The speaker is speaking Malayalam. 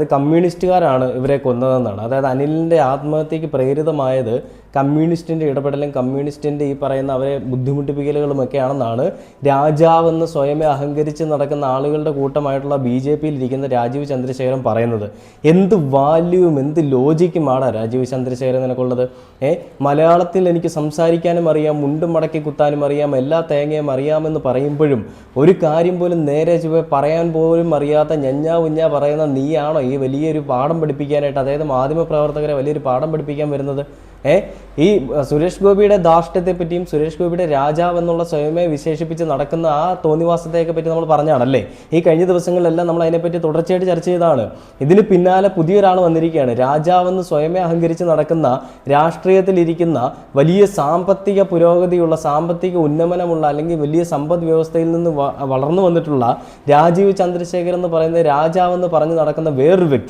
അത് കമ്മ്യൂണിസ്റ്റുകാരാണ് ഇവരെ കൊന്നതെന്നാണ്. അതായത് അനിലിന്റെ ആത്മഹത്യക്ക് പ്രേരിതമായത് കമ്മ്യൂണിസ്റ്റിന്റെ ഇടപെടലും കമ്മ്യൂണിസ്റ്റിന്റെ ഈ പറയുന്ന അവരെ ബുദ്ധിമുട്ടിപ്പിക്കലുകളുമൊക്കെയാണെന്നാണ് രാജാവെന്ന് സ്വയമേ അഹങ്കരിച്ച് നടക്കുന്ന ആളുകളുടെ കൂട്ടമായിട്ടുള്ള ബി ജെ പിയിൽ ഇരിക്കുന്ന രാജീവ് ചന്ദ്രശേഖരൻ പറയുന്നത്. എന്ത് വാല്യൂവും എന്ത് ലോജിക്കുമാണ് രാജീവ് ചന്ദ്രശേഖരൻ നിനക്കുള്ളത്? ഏ? മലയാളത്തിൽ എനിക്ക് സംസാരിക്കാനും അറിയാം മുണ്ടും മടക്കി കുത്താനും അറിയാം എല്ലാ തേങ്ങയും അറിയാമെന്ന് പറയുമ്പോഴും ഒരു കാര്യം പോലും നേരെ പറയാൻ പോലും അറിയാത്ത ഞഞ്ഞാ ഉഞ്ഞാ പറയുന്ന നീയാണോ വലിയൊരു പാഠം പഠിപ്പിക്കാനായിട്ട് അതായത് മാധ്യമ പ്രവർത്തകരെ വലിയൊരു പാഠം പഠിപ്പിക്കാൻ വരുന്നത്. ഏ ഈ സുരേഷ് ഗോപിയുടെ ധാർഷ്ട്യത്തെ പറ്റിയും സുരേഷ് ഗോപിയുടെ രാജാവ് എന്നുള്ള സ്വയമേ വിശേഷിപ്പിച്ച് നടക്കുന്ന ആ തോന്നിവാസത്തെയൊക്കെ പറ്റി നമ്മൾ പറഞ്ഞാണല്ലേ? ഈ കഴിഞ്ഞ ദിവസങ്ങളിലെല്ലാം നമ്മൾ അതിനെപ്പറ്റി തുടർച്ചയായിട്ട് ചർച്ച ചെയ്താണ് ഇതിന് പിന്നാലെ പുതിയൊരാൾ വന്നിരിക്കുകയാണ്. രാജാവെന്ന് സ്വയമേ അഹങ്കരിച്ച് നടക്കുന്ന രാഷ്ട്രീയത്തിലിരിക്കുന്ന വലിയ സാമ്പത്തിക പുരോഗതിയുള്ള സാമ്പത്തിക ഉന്നമനമുള്ള അല്ലെങ്കിൽ വലിയ സമ്പദ് വ്യവസ്ഥയിൽ നിന്ന് വളർന്നു വന്നിട്ടുള്ള രാജീവ് ചന്ദ്രശേഖരൻ എന്ന് പറയുന്ന രാജാവെന്ന് പറഞ്ഞ് നടക്കുന്ന தொடர் வெட்டி.